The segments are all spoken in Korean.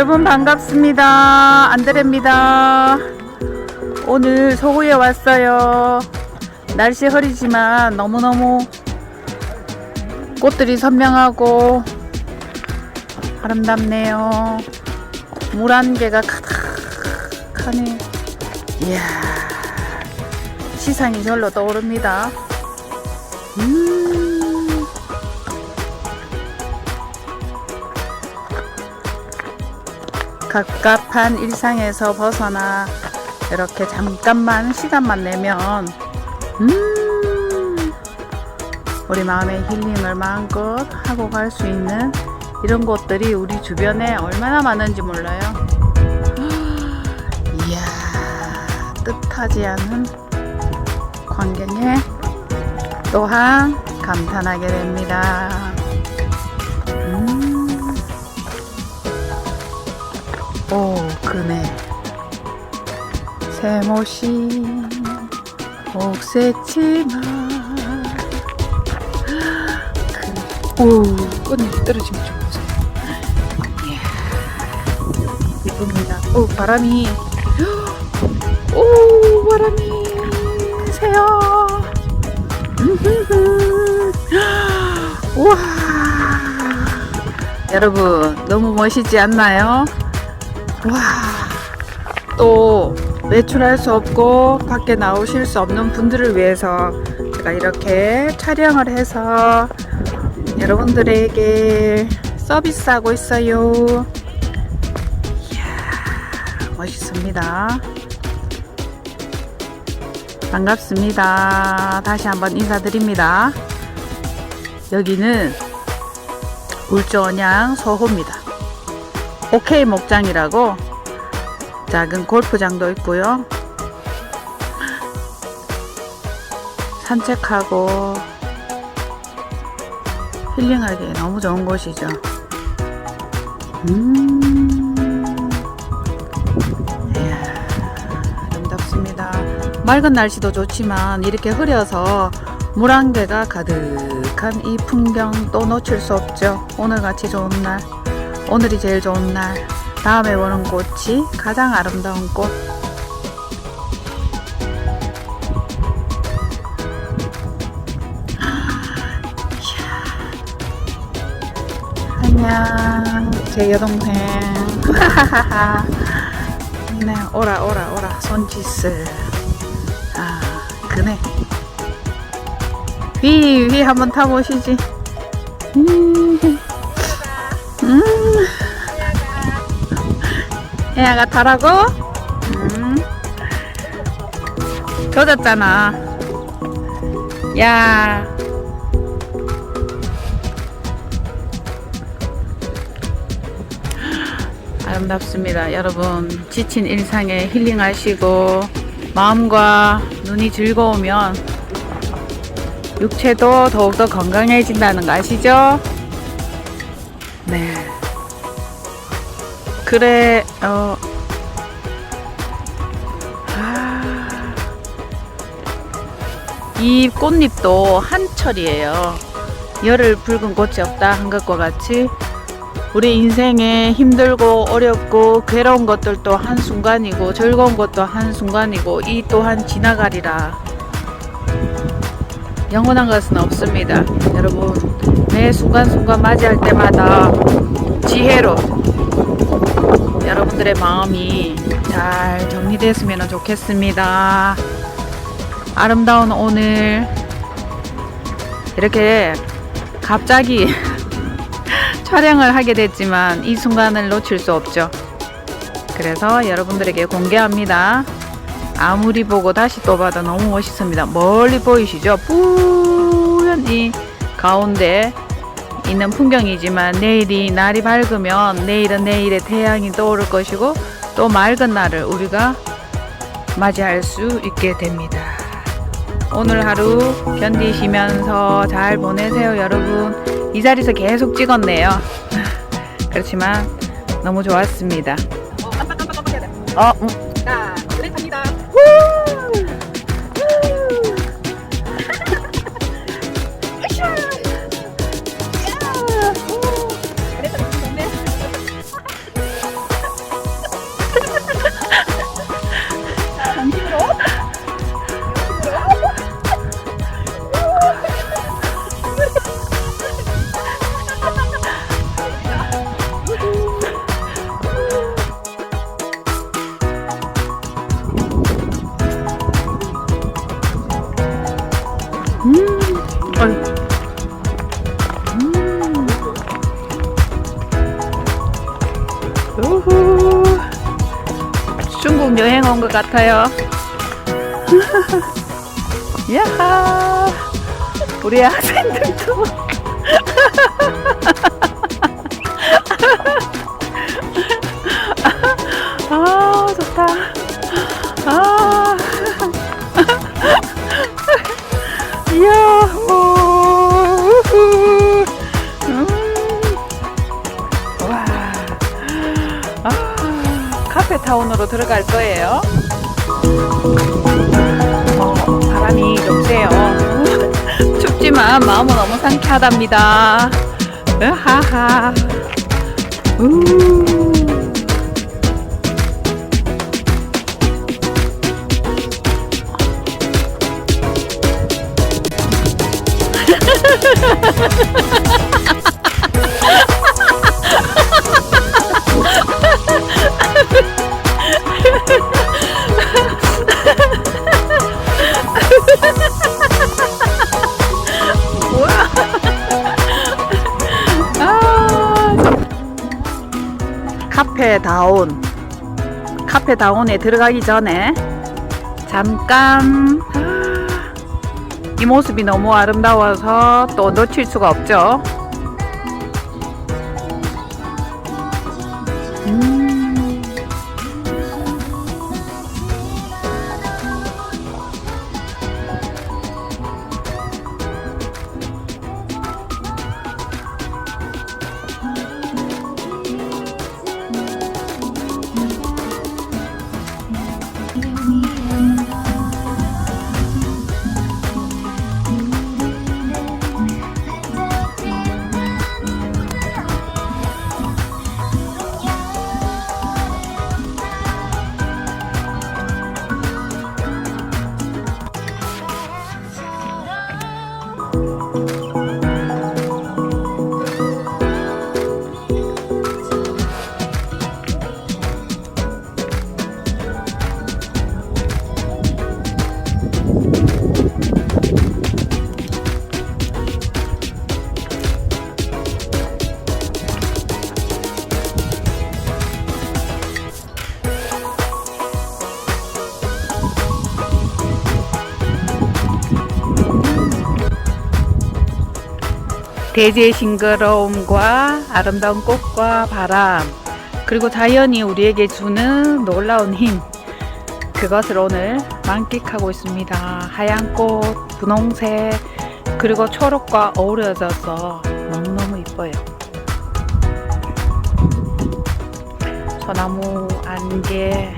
여러분 반갑습니다. 안드레입니다. 오늘 서구에 왔어요. 날씨 흐리지만 너무너무 꽃들이 선명하고 아름답네요. 물 한 개가 가득하네. 이야, 시상이 절로 떠오릅니다. 음. 갑갑한 일상에서 벗어나 이렇게 잠깐만 시간만 내면 음 우리 마음의 힐링을 마음껏 하고 갈 수 있는 이런 곳들이 우리 주변에 얼마나 많은지 몰라요. 이야 뜻하지 않은 광경에 또한 감탄하게 됩니다. 오, 그네. 새못이 옥새치마. 그, 오, 꽃잎 떨어지면 좀 보세요. 이야, 이쁩니다. 오, 바람이. 오, 바람이 세요. 우와. 여러분, 너무 멋있지 않나요? 와, 또 외출할 수 없고 밖에 나오실 수 없는 분들을 위해서 제가 이렇게 촬영을 해서 여러분들에게 서비스하고 있어요. 이야, 멋있습니다. 반갑습니다. 다시 한번 인사드립니다. 여기는 울주언양 서호입니다. 오케이 목장이라고 작은 골프장도 있고요. 산책하고 힐링하기에 너무 좋은 곳이죠. 음, 이야, 아름답습니다. 맑은 날씨도 좋지만 이렇게 흐려서 물한 개가 가득한 이 풍경 또 놓칠 수 없죠. 오늘같이 좋은 날. 오늘이 제일 좋은 날. 다음에 오는 꽃이 가장 아름다운 꽃. 제 여동생. 네, 오라, 오라, 오라, 손짓을. 아, 그네. 위, 위 한번 타보시지. 음, 음. 애야가 타라고? 음. 젖었잖아. 야. 아름답습니다. 여러분, 지친 일상에 힐링하시고, 마음과 눈이 즐거우면, 육체도 더욱더 건강해진다는 거 아시죠? 네. 그래, 어. 아, 이 꽃잎도 한철이에요. 열을 붉은 꽃이 없다 한 것과 같이 우리 인생에 힘들고 어렵고 괴로운 것들도 한순간이고 즐거운 것도 한순간이고 이 또한 지나가리라. 영원한 것은 없습니다. 여러분, 매 순간순간 맞이할 때마다 지혜로 여러분들의 마음이 잘 정리됐으면 좋겠습니다. 아름다운 오늘 이렇게 갑자기 촬영을 하게 됐지만 이 순간을 놓칠 수 없죠. 그래서 여러분들에게 공개합니다. 아무리 보고 다시 또 봐도 너무 멋있습니다. 멀리 보이시죠? 뿌연 이 가운데 있는 풍경이지만 내일이 날이 밝으면 내일은 내일의 태양이 떠오를 것이고 또 맑은 날을 우리가 맞이할 수 있게 됩니다. 오늘 하루 견디시면서 잘 보내세요, 여러분. 이 자리에서 계속 찍었네요. 그렇지만 너무 좋았습니다. 어, 깜빡깜빡깜빡 해야 돼. 어, 음. 아이고. 우후. 중국 여행 온 것 같아요. 야하. 우리 학생들도. 들어갈 거예요. 어, 바람이 좀 세요. 춥지만 마음은 너무 상쾌하답니다. 으하하. 우. 카페다운. 카페다운에 들어가기 전에 잠깐 아, 이 모습이 너무 아름다워서 또 놓칠 수가 없죠. 대지의 싱그러움과 아름다운 꽃과 바람, 그리고 자연이 우리에게 주는 놀라운 힘, 그것을 오늘 만끽하고 있습니다. 하얀 꽃, 분홍색, 그리고 초록과 어우러져서 너무너무 이뻐요. 소나무, 안개,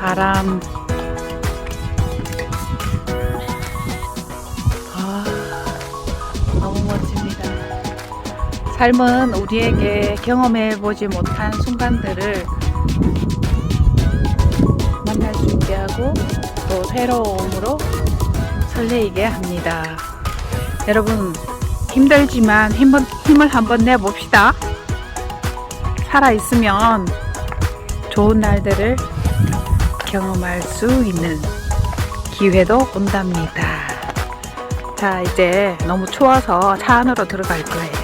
바람, 삶은 우리에게 경험해 보지 못한 순간들을 만날 수 있게 하고 또 새로움으로 설레이게 합니다. 여러분 힘들지만 힘을, 힘을 한번 내봅시다. 살아있으면 좋은 날들을 경험할 수 있는 기회도 온답니다. 자, 이제 너무 추워서 차 안으로 들어갈 거예요.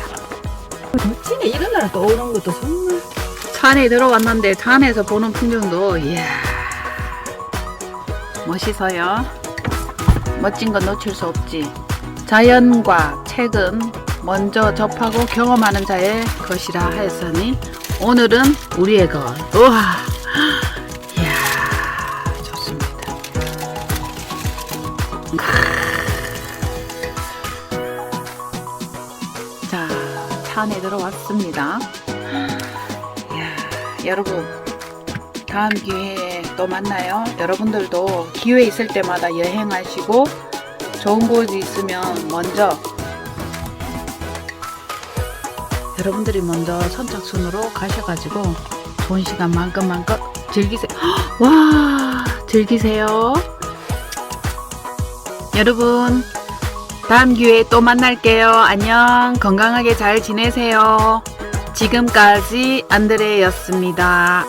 나라 또 오는 것도 정말. 들어갔는데 차 안에서 보는 풍경도 이야 멋있어요. 멋진 건 놓칠 수 없지. 자연과 책은 먼저 접하고 경험하는 자의 것이라 하였으니 오늘은 우리의 것. 우와, 차 안에 들어왔습니다. 이야, 여러분 다음 기회에 또 만나요. 여러분들도 기회 있을 때마다 여행하시고 좋은 곳이 있으면 먼저 여러분들이 먼저 선착순으로 가셔가지고 좋은 시간 만큼만큼 즐기세요. 헉, 와 즐기세요. 여러분 다음 기회에 또 만날게요. 안녕 건강하게 잘 지내세요. 지금까지 안드레였습니다.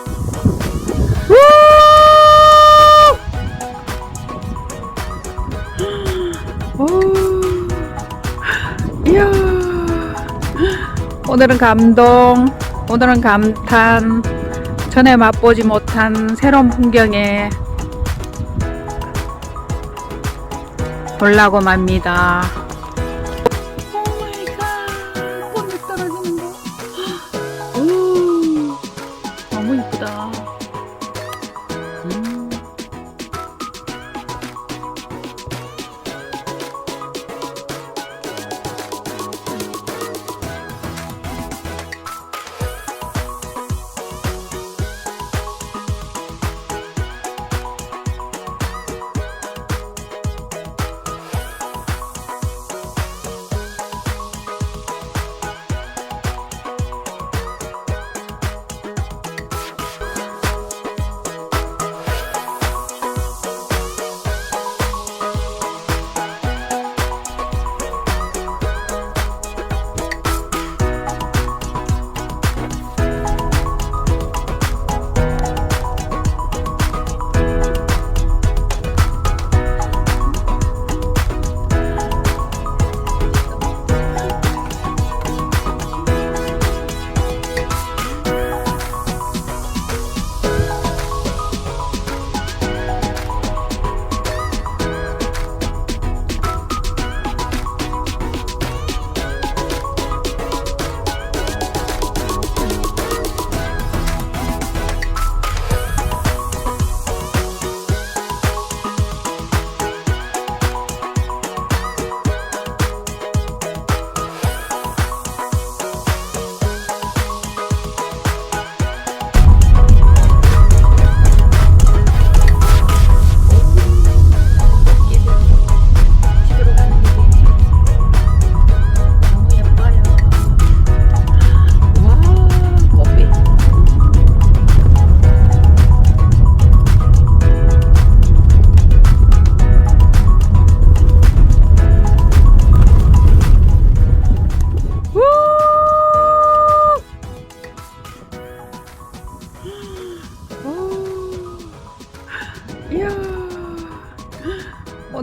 이야. 오늘은 감동. 오늘은 감탄 전에 맛보지 못한 새로운 풍경에 보려고 맙니다.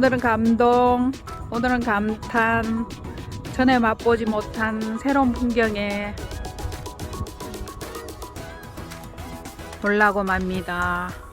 오늘은 감동, 오늘은 감탄, 전에 맛보지 못한 새로운 풍경에 보려고 맙니다.